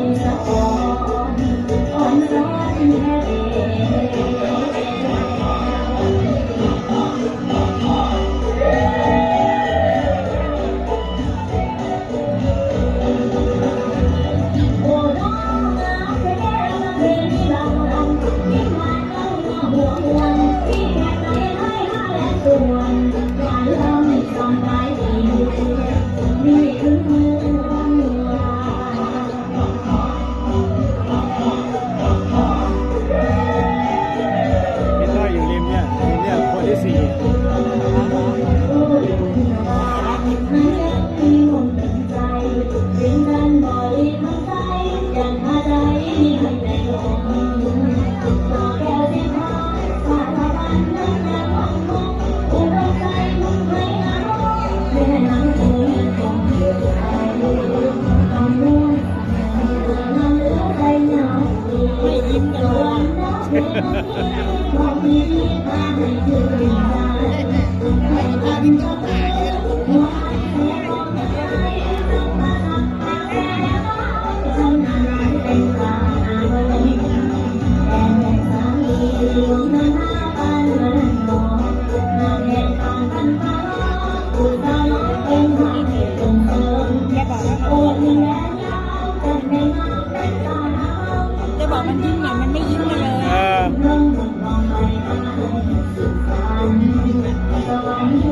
นี่ จะบอกมันยิ่งหน่อยมันไม่ยิ่ง I'm